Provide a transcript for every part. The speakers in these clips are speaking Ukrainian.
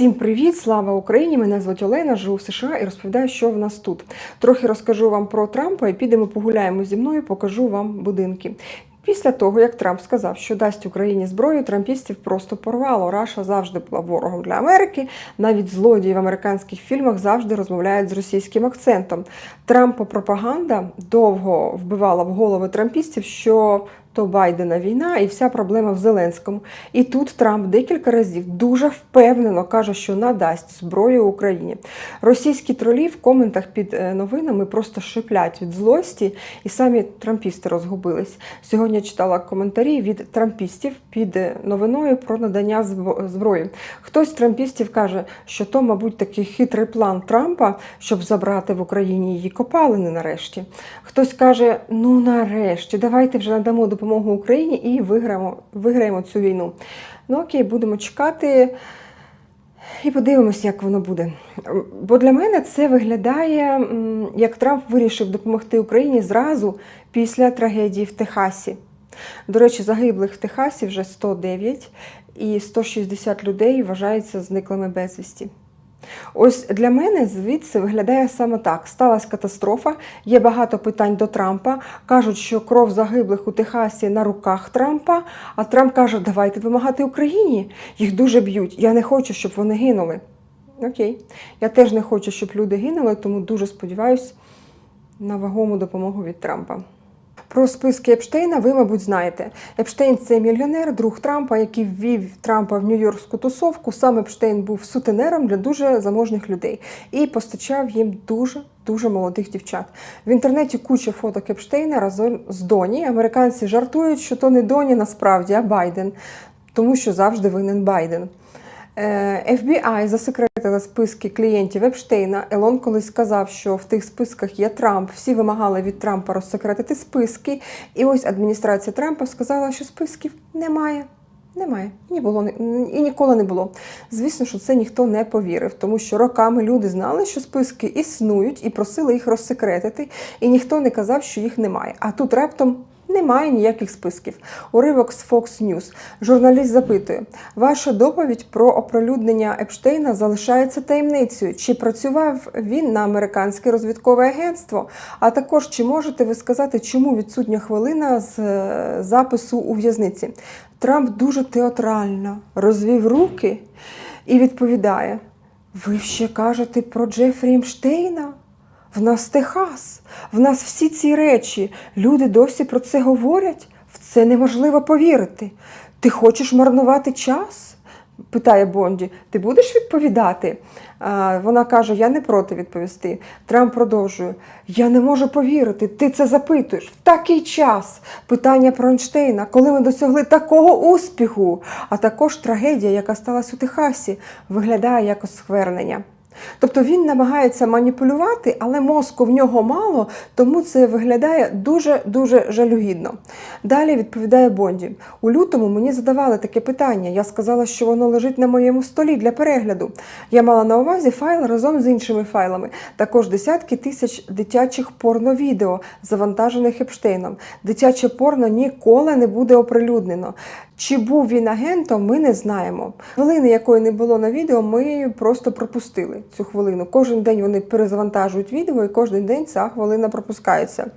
Всім привіт! Слава Україні! Мене звуть Олена, живу в США і розповідаю, що в нас тут. Трохи розкажу вам про Трампа і підемо погуляємо зі мною, покажу вам будинки. Після того, як Трамп сказав, що дасть Україні зброю, трампістів просто порвало. Раша завжди була ворогом для Америки. Навіть злодії в американських фільмах завжди розмовляють з російським акцентом. Трампо-пропаганда довго вбивала в голови трампістів, що то Байдена війна і вся проблема в Зеленському. І тут Трамп декілька разів дуже впевнено каже, що надасть зброю Україні. Російські тролі в коментах під е, новинами просто шиплять від злості, і самі трампісти розгубились. Сьогодні я читала коментарі від трампістів під е, новиною про надання зброї. Хтось з трампістів каже, що то, мабуть, такий хитрий план Трампа, щоб забрати в Україні її копалини нарешті. Хтось каже: ну нарешті, давайте вже надамо допомогу Україні і виграємо, виграємо цю війну. Ну окей, будемо чекати. І подивимося, як воно буде. Бо для мене це виглядає, як Трамп вирішив допомогти Україні зразу після трагедії в Техасі. До речі, загиблих в Техасі вже 109 і 160 людей вважаються зниклими безвісті. Ось для мене звідси виглядає саме так: сталася катастрофа, є багато питань до Трампа. Кажуть, що кров загиблих у Техасі на руках Трампа. А Трамп каже, давайте допомагати Україні. Їх дуже б'ють. Я не хочу, щоб вони гинули. Окей, я теж не хочу, щоб люди гинули, тому дуже сподіваюся на вагому допомогу від Трампа. Про списки Епштейна ви, мабуть, знаєте. Епштейн це мільйонер, друг Трампа, який ввів Трампа в нью-йоркську тусовку. Сам Епштейн був сутенером для дуже заможних людей і постачав їм дуже дуже молодих дівчат. В інтернеті куча фоток Епштейна разом з Доні. Американці жартують, що то не Доні насправді, а Байден, тому що завжди винен Байден. Е, FBI засекретила списки клієнтів Епштейна. Елон колись сказав, що в тих списках є Трамп. Всі вимагали від Трампа розсекретити списки. І ось адміністрація Трампа сказала, що списків немає. Немає і було і ніколи не було. Звісно, що це ніхто не повірив, тому що роками люди знали, що списки існують, і просили їх розсекретити, і ніхто не казав, що їх немає. А тут раптом немає ніяких списків. Уривок з Fox News. Журналіст запитує: ваша доповідь про оприлюднення Епштейна залишається таємницею. Чи працював він на американське розвідкове агентство? А також чи можете ви сказати, чому відсутня хвилина з е, запису у в'язниці? Трамп дуже театрально розвів руки і відповідає: Ви ще кажете про Джефрі Епштейна? В нас Техас, в нас всі ці речі. Люди досі про це говорять. В це неможливо повірити. Ти хочеш марнувати час? питає Бонді. Ти будеш відповідати? А, вона каже: Я не проти відповісти. Трамп продовжує: Я не можу повірити. Ти це запитуєш в такий час. Питання про Ейнштейна, коли ми досягли такого успіху, а також трагедія, яка сталася у Техасі, виглядає як осквернення. Тобто він намагається маніпулювати, але мозку в нього мало, тому це виглядає дуже-дуже жалюгідно. Далі відповідає Бонді. У лютому мені задавали таке питання. Я сказала, що воно лежить на моєму столі для перегляду. Я мала на увазі файл разом з іншими файлами, також десятки тисяч дитячих порновідео, завантажених Епштейном. Дитяче порно ніколи не буде оприлюднено. Чи був він агентом, ми не знаємо. Хвилини, якої не було на відео, ми просто пропустили цю хвилину. Кожен день вони перезавантажують відео, і кожен день ця хвилина пропускається.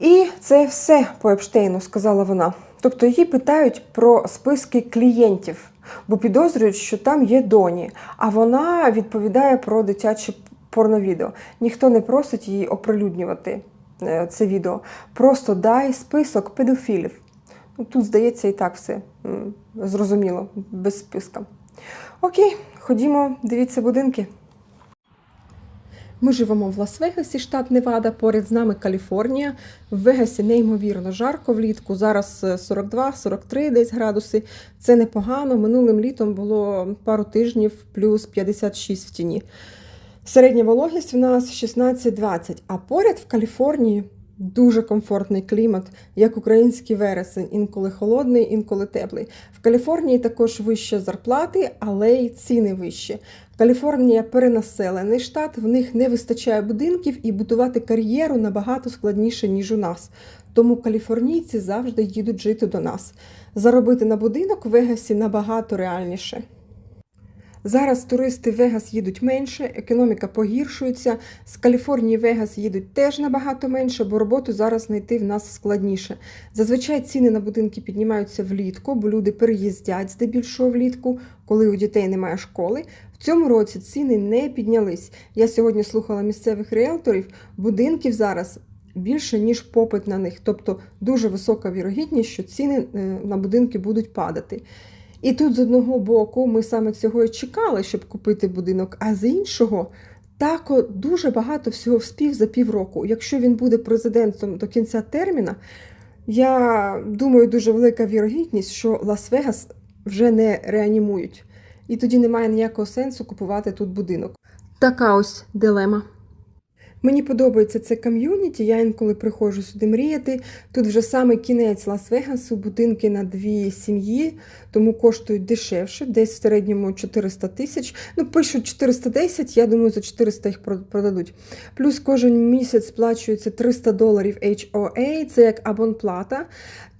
І це все по Епштейну, сказала вона. Тобто її питають про списки клієнтів, бо підозрюють, що там є доні, а вона відповідає про дитяче порновідео. Ніхто не просить її оприлюднювати е, це відео. Просто дай список педофілів. Ну, Тут, здається, і так все зрозуміло, без списка. Окей, ходімо, дивіться будинки. Ми живемо в Лас-Вегасі, штат Невада, поряд з нами Каліфорнія. В Вегасі неймовірно жарко влітку. Зараз е, 42-43 десь градуси. Це непогано. Минулим літом було пару тижнів плюс 56 в тіні. Середня вологість в нас 16-20, а поряд в Каліфорнії дуже комфортний клімат, як український вересень, інколи холодний, інколи теплий. В Каліфорнії також вищі зарплати, але й ціни вищі. Каліфорнія перенаселений штат, в них не вистачає будинків і будувати кар'єру набагато складніше, ніж у нас. Тому каліфорнійці завжди їдуть жити до нас. Заробити на будинок в Вегасі набагато реальніше. Зараз туристи Вегас їдуть менше, економіка погіршується. З Каліфорнії Вегас їдуть теж набагато менше, бо роботу зараз знайти в нас складніше. Зазвичай ціни на будинки піднімаються влітку, бо люди переїздять здебільшого влітку, коли у дітей немає школи. В цьому році ціни не піднялись. Я сьогодні слухала місцевих ріелторів. Будинків зараз більше, ніж попит на них. Тобто дуже висока вірогідність, що ціни е, на будинки будуть падати. І тут з одного боку ми саме цього і чекали, щоб купити будинок, а з іншого. Тако дуже багато всього вспів за півроку. Якщо він буде президентом до кінця терміна, я думаю, дуже велика вірогідність, що Лас-Вегас вже не реанімують. І тоді немає ніякого сенсу купувати тут будинок. Така ось дилема. Мені подобається це ком'юніті, я інколи приходжу сюди мріяти. Тут вже саме кінець Лас-Вегасу, будинки на дві сім'ї, тому коштують дешевше, десь в середньому 400 тисяч. Ну, пишуть 410, я думаю, за 400 їх продадуть. Плюс кожен місяць сплачується 300 доларів HOA, це як абонплата.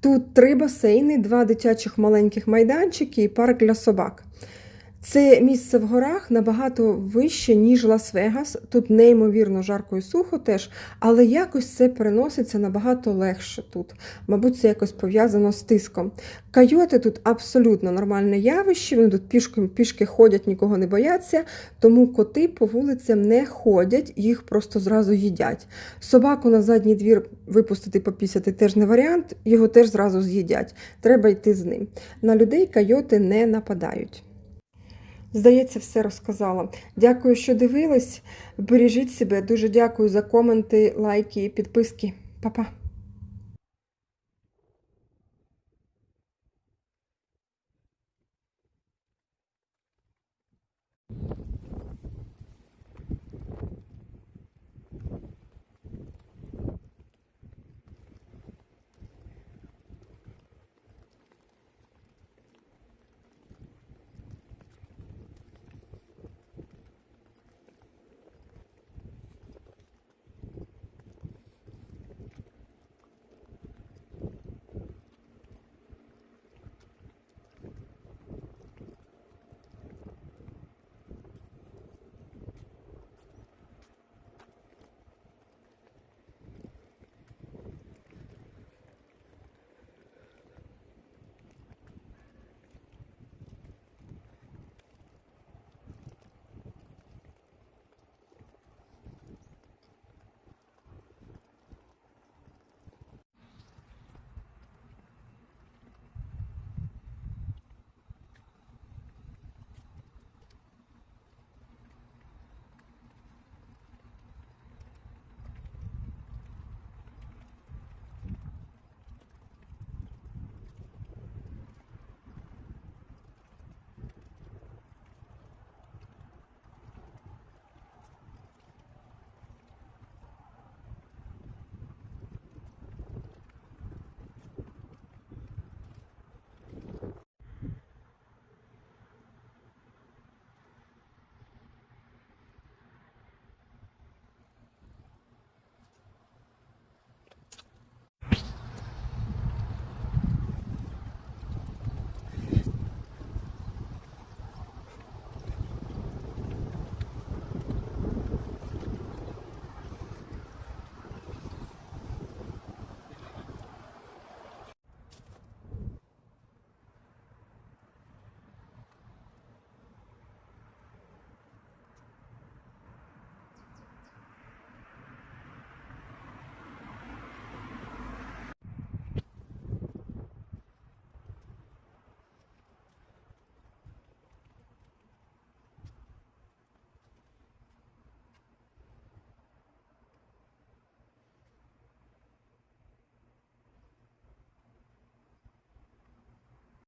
Тут три басейни, два дитячих маленьких майданчики і парк для собак. Це місце в горах набагато вище, ніж Лас-Вегас. Тут неймовірно жарко і сухо теж, але якось це переноситься набагато легше тут. Мабуть, це якось пов'язано з тиском. Койоти тут абсолютно нормальне явище, вони тут пішки, пішки ходять, нікого не бояться, тому коти по вулицям не ходять, їх просто зразу їдять. Собаку на задній двір випустити попісяти теж не варіант, його теж зразу з'їдять. Треба йти з ним. На людей койоти не нападають. Здається, все розказала. Дякую, що дивились. Бережіть себе. Дуже дякую за коменти, лайки і підписки. Па-па.